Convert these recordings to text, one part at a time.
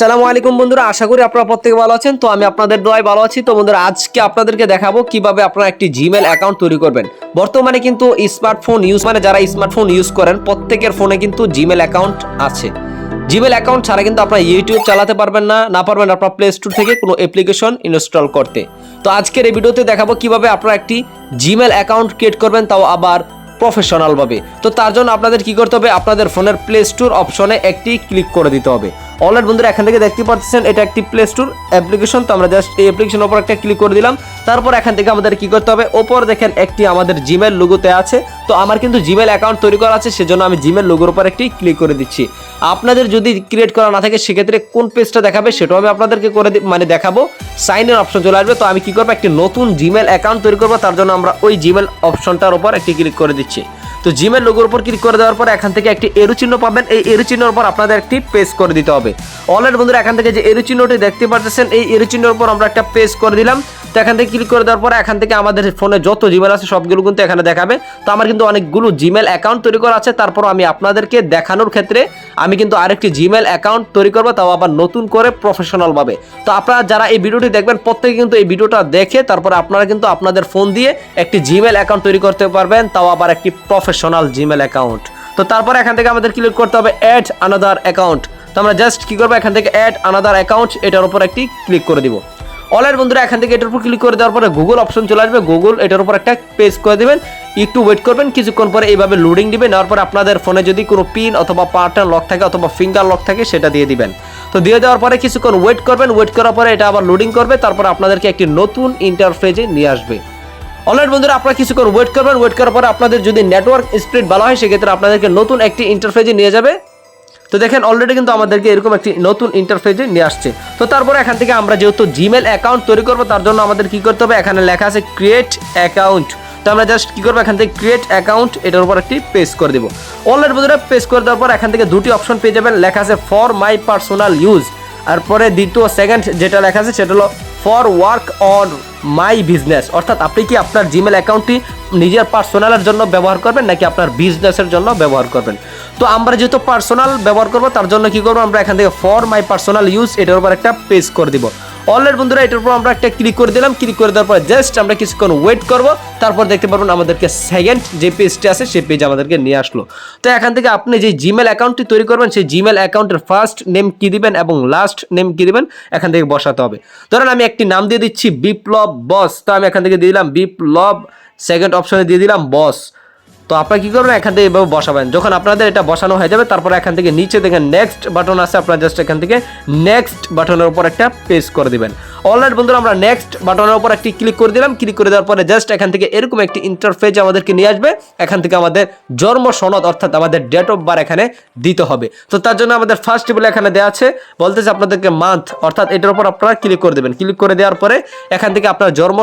সালামু আলাইকুম বন্ধুরা, আশা করি আপনারা প্রত্যেকে ভালো আছেন। তো আমি আপনাদের দোয়ায় ভালো আছি। তো বন্ধুরা, আজকে আপনাদেরকে দেখাবো কীভাবে আপনারা একটি জিমেল অ্যাকাউন্ট তৈরি করবেন। বর্তমানে কিন্তু স্মার্টফোন ইউজ মানে যারা স্মার্টফোন ইউজ করেন, প্রত্যেকের ফোনে কিন্তু জিমেল অ্যাকাউন্ট আছে। জিমেল অ্যাকাউন্ট ছাড়া কিন্তু আপনারা ইউটিউব চালাতে পারবেন না না পারবেন আপনার প্লে স্টোর থেকে কোনো অ্যাপ্লিকেশন ইনস্টল করতে। তো আজকের এই ভিডিওতে দেখাবো কীভাবে আপনারা একটি জিমেল অ্যাকাউন্ট ক্রিয়েট করবেন, তাও আবার প্রফেশনালভাবে তো তার জন্য আপনাদের কি করতে হবে? আপনাদের ফোনের প্লে স্টোর অপশনে একটি ক্লিক করে দিতে হবে। অলরেড বন্ধুরা, এখান থেকে দেখতে পাচ্ছেন, এটা একটি প্লে স্টোর অ্যাপ্লিকেশন তো আমরা জাস্ট এই অ্যাপ্লিকেশনের উপর একটা ক্লিক করে দিলাম। তারপর এখান থেকে আমাদের কি করতে হবে? ওপর দেখেন, একটি আমাদের জিমেল লোগোতে আছে। তো আমার কিন্তু জিমেল অ্যাকাউন্ট তৈরি করা আছে, সেজন্য আমি জিমেল লোগোর উপর একটি ক্লিক করে দিচ্ছি। আপনাদের যদি ক্রিয়েট করা না থাকে, সেক্ষেত্রে কোন পেজটা দেখাবে, সেটাও আমি আপনাদেরকে করে মানে দেখাবো। সাইন এর অপশন চলে আসবে। তো আমি কি করব? একটি নতুন জিমেল অ্যাকাউন্ট তৈরি করব। তার জন্য আমরা ওই জিমেল অপশনটার উপর একটি ক্লিক করে দিচ্ছি। তো জিমের লোগোর উপর ক্লিক করে দেওয়ার পর এখান থেকে একটি এরু চিহ্ন পাবেন। এই এরু চিহ্নের উপর আপনাদের একটি পেজ করে দিতে হবে। অলরেডি বন্ধুরা, এখান থেকে যে এরু চিহ্নটি দেখতে পাচ্ছেন এই এরু চিহ্নের উপর আমরা একটা পেজ করে দিলাম। তো এখান থেকে ক্লিক করে দেওয়ার পর এখান থেকে আমাদের ফোনে যত জিমেল আছে সবগুলো কিন্তু এখানে দেখাবে। তো আমার কিন্তু অনেকগুলো জিমেল অ্যাকাউন্ট তৈরি করা আছে তারপর আমি আপনাদেরকে দেখানোর ক্ষেত্রে আমি কিন্তু আরেকটি জিমেল অ্যাকাউন্ট তৈরি করব, তাও আবার নতুন করে প্রফেশনাল ভাবে। তো আপনারা যারা এই ভিডিওটি দেখবেন, প্রত্যেকে কিন্তু এই ভিডিওটা দেখে, তারপর আপনারা কিন্তু আপনাদের ফোন দিয়ে একটি জিমেল অ্যাকাউন্ট তৈরি করতে পারবেন, তাও আবার একটি প্রফেশনাল জিমেল অ্যাকাউন্ট তো তারপর এখান থেকে আমাদের ক্লিক করতে হবে অ্যাড আনাদার অ্যাকাউন্ট তো আমরা জাস্ট কি করব, এখান থেকে অ্যাড আনাদার অ্যাকাউন্ট এটার উপর একটি ক্লিক করে দিব। অনলাইন বন্ধুরা, এখান থেকে এটার উপর ক্লিক করে দেওয়ার পরে গুগল অপশন চলে আসবে। গুগল এটার উপর একটা পেজ করে দেবেন। একটু ওয়েট করবেন, কিছুক্ষণ পরে এইভাবে লোডিং দিবেন, নেওয়ার পরে আপনাদের ফোনে যদি কোনো পিন অথবা পার্টার লক থাকে অথবা ফিঙ্গার লক থাকে, সেটা দিয়ে দিবেন। তো দিয়ে দেওয়ার পরে কিছুক্ষণ ওয়েট করবেন ওয়েট করার পরে এটা আবার লোডিং করবে, তারপর আপনাদেরকে একটি নতুন ইন্টারফেজে নিয়ে আসবে। অলরাইট বন্ধুরা, আপনারা কিছুক্ষণ ওয়েট করবেন ওয়েট করার পরে আপনাদের যদি নেটওয়ার্ক স্পিড ভালো হয়, সেক্ষেত্রে আপনাদেরকে নতুন একটি ইন্টারফেজে নিয়ে যাবে। তো দেখেন অলরেডি কিন্তু আমাদেরকে এরকম একটি নতুন ইন্টারফেসে নিয়ে আসছে। তো তারপরে এখান থেকে আমরা যেহেতু জিমেল অ্যাকাউন্ট তৈরি করব, তার জন্য আমাদের কি করতে হবে? এখানে লেখা আছে ক্রিয়েট অ্যাকাউন্ট তো আমরা জাস্ট কী করব? এখান থেকে ক্রিয়েট অ্যাকাউন্ট এটার উপর একটি পেজ করে দেবো। অলরেডি বন্ধুরা পেজ করে দেওয়ার পর এখান থেকে দুটি অপশন পেয়ে যাবেন। লেখা আছে ফর মাই পার্সোনাল ইউজ আর পরে দ্বিতীয় সেকেন্ড যেটা লেখা আছে, সেটা হলো for work on my business অর্থাৎ আপনি কি আপনার জিমেল অ্যাকাউন্টটি নিজের পার্সোনালের জন্য ব্যবহার করবেন নাকি আপনার বিজনেসের জন্য ব্যবহার করবেন? তো আমরা যেহেতু পার্সোনাল ব্যবহার করব, তার জন্য কী করব, আমরা এখান থেকে ফর মাই পার্সোনাল ইউজ এটার উপর একটা পেজ করে দিব। অলরেড বন্ধুরা, এটার উপর আমরা একটা ক্লিক করে দিলাম ক্লিক করে দেওয়ার পর জাস্ট আমরা কিছুক্ষণ ওয়েট করব, তারপর দেখতে পারবেন আমাদেরকে সেকেন্ড যে পেজটি আছে, সেই পেজ আমাদেরকে নিয়ে আসলো। তো এখান থেকে আপনি যে জিমেল অ্যাকাউন্টটি তৈরি করবেন, সেই জিমেল অ্যাকাউন্টের ফার্স্ট নেম কী দিবেন এবং লাস্ট নেম কী দিবেন, এখান থেকে বসাতে হবে। ধরেন আমি একটি নাম দিয়ে দিচ্ছি বিপ্লব বস, তো আমি এখান থেকে দিয়ে দিলাম বিপ্লব সেকেন্ড অপশনে দিয়ে দিলাম বস তো আপনারা কি করবেন? এখান থেকে এভাবে বসাবেন। যখন আপনাদের এটা বসানো হয়ে যাবে, তারপর এখান থেকে নিচে দেখেন নেক্সট বাটন আছে, আপনারা জাস্ট এখান থেকে নেক্সট বাটনের উপর একটা পেজ করে দিবেন। অলরাইট বন্ধুরা, আমরা নেক্সট বাটনের উপর একটি ক্লিক করে দিলাম। ক্লিক করে দেওয়ার পরে জাস্ট এখান থেকে এরকম একটি ইন্টারফেস আমাদেরকে নিয়ে আসবে। এখান থেকে আমাদের জন্ম সনদ, অর্থাৎ আমাদের ডেট অফ বার এখানে দিতে হবে। তো তার জন্য আমাদের ফার্স্ট টেবিল এখানে দেওয়া আছে, বলতেছে আপনাদেরকে মান্থ অর্থাৎ এটার উপর আপনারা ক্লিক করে দেবেন। ক্লিক করে দেওয়ার পরে এখান থেকে আপনার জন্ম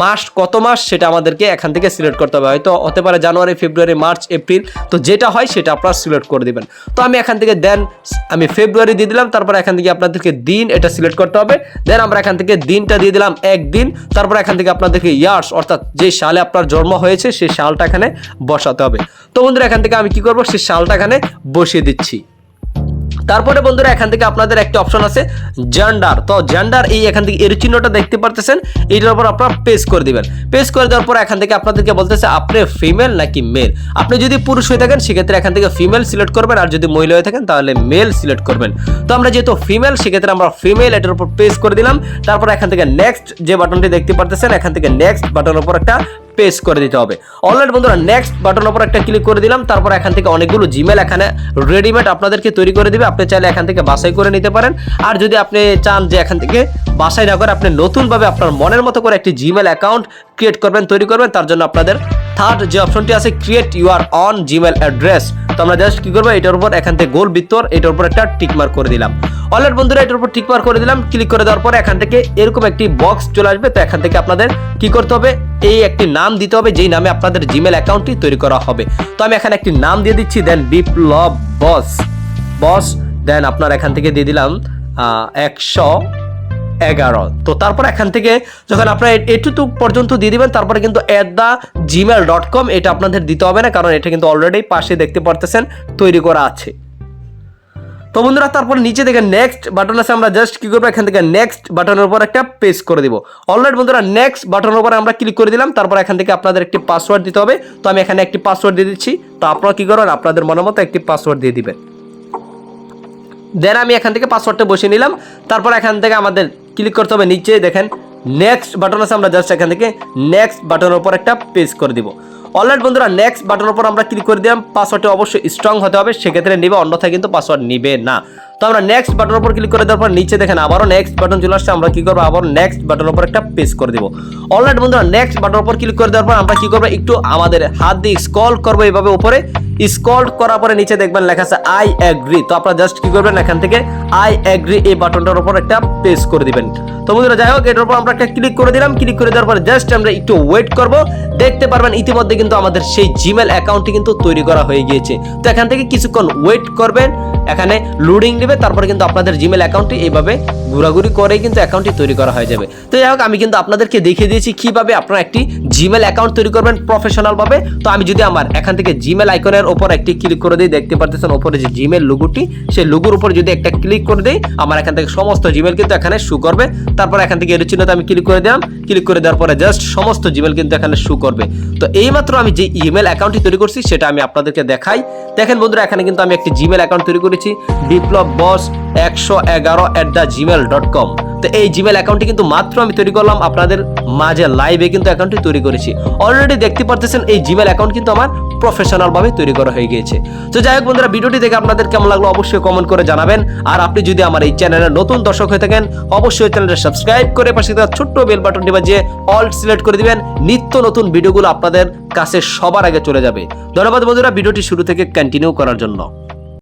মাস কত মাস, সেটা আমাদেরকে এখান থেকে সিলেক্ট করতে হবে। হয়তো হতে পারে জানুয়ারি ফেব্রুয়ারি, মার্চ, এপ্রিল। তো যেটা হয় সেটা আপনারা সিলেক্ট করে দেবেন। তো আমি এখান থেকে দেন, আমি ফেব্রুয়ারি দিয়ে দিলাম, তারপর এখান থেকে আপনাদেরকে দিন এটা সিলেক্ট করতে হবে। দেন আমরা এখান থেকে দিনটা দিয়ে দিলাম একদিন তারপর এখান থেকে আপনাদেরকে ইয়ার্স, অর্থাৎ যে সালে আপনার জন্ম হয়েছে, সেই সালটা এখানে বসাতে হবে। তো বন্ধুরা, এখান থেকে আমি কি করব? সেই সালটা এখানে বসিয়ে দিচ্ছি। তারপরে বন্ধুরা এখান থেকে আপনাদের একটা অপশন আছে জেন্ডার তো জেন্ডার এই এখান থেকে এর চিহ্নটা দেখতে পারতেছেন এইটার উপর আপনারা পেজ করে দিবেন। পেজ করে দেওয়ার পর এখান থেকে আপনাদেরকে বলতেছে, আপনি ফিমেল নাকি মেল আপনি যদি পুরুষ হয়ে থাকেন, সেক্ষেত্রে এখান থেকে ফিমেল সিলেক্ট করবেন, আর যদি মহিলা হয়ে থাকেন, তাহলে মেল সিলেক্ট করবেন। তো আমরা যেহেতু ফিমেল সেক্ষেত্রে আমরা ফিমেল এটার উপর পেজ করে দিলাম। তারপর এখান থেকে নেক্সট যে বাটনটি দেখতে পারতেছেন, এখান থেকে নেক্সট বাটনের উপর একটা পেজ করে দিতে হবে। অলরেডি বন্ধুরা নেক্সট বাটন উপর একটা ক্লিক করে দিলাম, তারপর এখান থেকে অনেকগুলো জিমেল এখানে রেডিমেড আপনাদেরকে তৈরি করে দিবে। আপনি চাইলে এখান থেকে বাসাই করে নিতে পারেন। আর যদি আপনি চান যে এখান থেকে বাসাই না করে আপনি নতুনভাবে আপনার মনের মতো করে একটি জিমেল অ্যাকাউন্ট ক্রিয়েট করবেন, তৈরি করবেন, তার জন্য আপনাদের থার্ড যে অপশনটি আছে create your own Gmail address তো আমরা জাস্ট কি করব? এটার উপর এখান থেকে গোল ভিতর এটার উপর একটা টিক মার্ক করে দিলাম। অলরেড বন্ধুরা, এটার উপর টিক মার্ক করে দিলাম। ক্লিক করে দেওয়ার পর এখান থেকে এরকম একটি বক্স চলে আসবে। তো এখান থেকে আপনাদের কি করতে হবে? এই একটি নাম দিতে হবে, যেই নামে আপনাদের জিমেল অ্যাকাউন্টটি তৈরি করা হবে। তো আমি এখানে একটি নাম দিয়ে দিচ্ছি দেন বিপ্লব বস বস দেন আপনার এখান থেকে দিয়ে দিলাম একশো এগারো। তো তারপর এখান থেকে যখন আপনারা এটুকু পর্যন্ত দিয়ে দিবেন, তারপরে কিন্তু at the Gmail dot com এটা আপনাদের দিতে হবে না, কারণ এটা কিন্তু অলরেডি পাশে দেখতে পারতেছেন, তৈরি করা আছে। তো বন্ধুরা, তারপর নিচে থেকে নেক্সট বাটন আছে, আমরা জাস্ট কি করব? এখান থেকে নেক্সট বাটনের উপর একটা পেজ করে দিব। অলরেডি বন্ধুরা নেক্সট বাটনের উপর আমরা ক্লিক করে দিলাম, তারপর এখান থেকে আপনাদের একটি পাসওয়ার্ড দিতে হবে। তো আমি এখানে একটি পাসওয়ার্ড দিয়ে দিচ্ছি। তো আপনারা কি করবেন? আপনাদের মনের মতো একটি পাসওয়ার্ড দিয়ে দিবেন। দেন আমি এখান থেকে পাসওয়ার্ডটা বসিয়ে নিলাম। তারপর এখান থেকে আমাদের ক্লিক করতে হবে নিচে, দেখেন নেক্সট বাটন আছে, আমরা জাস্ট এখান থেকে নেক্সট বাটনের উপর একটা পেজ করে দিব। অলরাইট বন্ধুরা নেক্সট বাটনের উপর আমরা ক্লিক করে দিলাম পাসওয়ার্ডটা অবশ্যই স্ট্রং হতে হবে, সেক্ষেত্রে নিবে, অন্যথায় কিন্তু পাসওয়ার্ড নিবে না। তো আমরা নেক্সট বাটনের উপর ক্লিক করে দেওয়ার পর নিচে, দেখেন, আবারও নেক্সট বাটন চলে আসছে, আমরা কি করব আবার নেক্সট বাটনের উপর একটা পেজ করে দিব। অলরাইট বন্ধুরা নেক্সট বাটনের উপর ক্লিক করে দেওয়ার পর আমরা কি করব, একটু আমাদের হাত দিয়ে স্ক্রল করব, এইভাবে উপরে। স্ক্রল করার পরে নিচে দেখবেন লেখা আছে আই অ্যাগ্রি তো আপনারা জাস্ট কি করবেন, এখান থেকে আই অ্যাগ্রি এই বাটনটার উপর একটা পেজ করে দিবেন। তো বন্ধুরা, যাই হোক, এটার উপর আমরা একটা ক্লিক করে দিলাম। ক্লিক করে দেওয়ার পর জাস্ট আমরা একটু ওয়েট করব। দেখতে পারবেন ইতিমধ্যে কিন্তু আমাদের সেই জিমেল অ্যাকাউন্টটি কিন্তু তৈরি করা হয়ে গিয়েছে। তো এখান থেকে কিছুক্ষণ ওয়েট করবেন, এখানে লোডিং নেবে, তারপরে কিন্তু আপনাদের জিমেল অ্যাকাউন্টটি এইভাবে ঘোরাঘুরি করেই কিন্তু অ্যাকাউন্টটি তৈরি করা হয়ে যাবে। তো যাই হোক, আমি কিন্তু আপনাদেরকে দেখিয়ে দিয়েছি কীভাবে আপনারা একটি জিমেল অ্যাকাউন্ট তৈরি করবেন প্রফেশনাল ভাবে। তো আমি যদি আমার এখান থেকে জিমেল আইকনের ওপর একটি ক্লিক করে দিই দেখতে পারতেছেন ওপরে যে জিমেল লুগুটি সেই লুগুর উপর যদি একটা ক্লিক করে দিই, আমার এখান থেকে সমস্ত জিমেল কিন্তু এখানে শু করবে। তারপর এখান থেকে এর চিহ্নতে আমি ক্লিক করে দিলাম। ক্লিক করে দেওয়ার পরে জাস্ট সমস্ত জিমেল কিন্তু এখানে শু করবে। তো এইমাত্র আমি যে ইমেল অ্যাকাউন্টটি তৈরি করছি, সেটা আমি আপনাদেরকে দেখাই। দেখেন বন্ধুরা, এখানে কিন্তু আমি একটি জিমেল অ্যাকাউন্ট তৈরি করেছি, বিপ্লব বস একশো এগারো at the Gmail dot com তো এই জিমেল অ্যাকাউন্টটি কিন্তু মাত্র আমি তৈরি করলাম আপনাদের মাঝে লাইভে কিন্তু অ্যাকাউন্টটি তৈরি করেছি। অলরেডি দেখতে পারতেছেন, এই জিমেল অ্যাকাউন্ট কিন্তু আমার প্রফেশনাল ভাবে তৈরি করা হয়ে গিয়েছে। তো যাই হোক বন্ধুরা, ভিডিওটি দেখে আপনাদের কেমন লাগল অবশ্যই কমেন্ট করে জানাবেন। আর আপনি যদি আমার এই চ্যানেলের নতুন দর্শক হয়ে থাকেন, অবশ্যই চ্যানেলটা সাবস্ক্রাইব করে পাশে থাকা ছোট্ট বেল বাটনটি বাজিয়ে অল সিলেক্ট করে দিবেন। নিত্য নতুন ভিডিওগুলো আপনাদের কাছে সবার আগে চলে যাবে। ধন্যবাদ বন্ধুরা, ভিডিওটি শুরু থেকে কন্টিনিউ করার জন্য।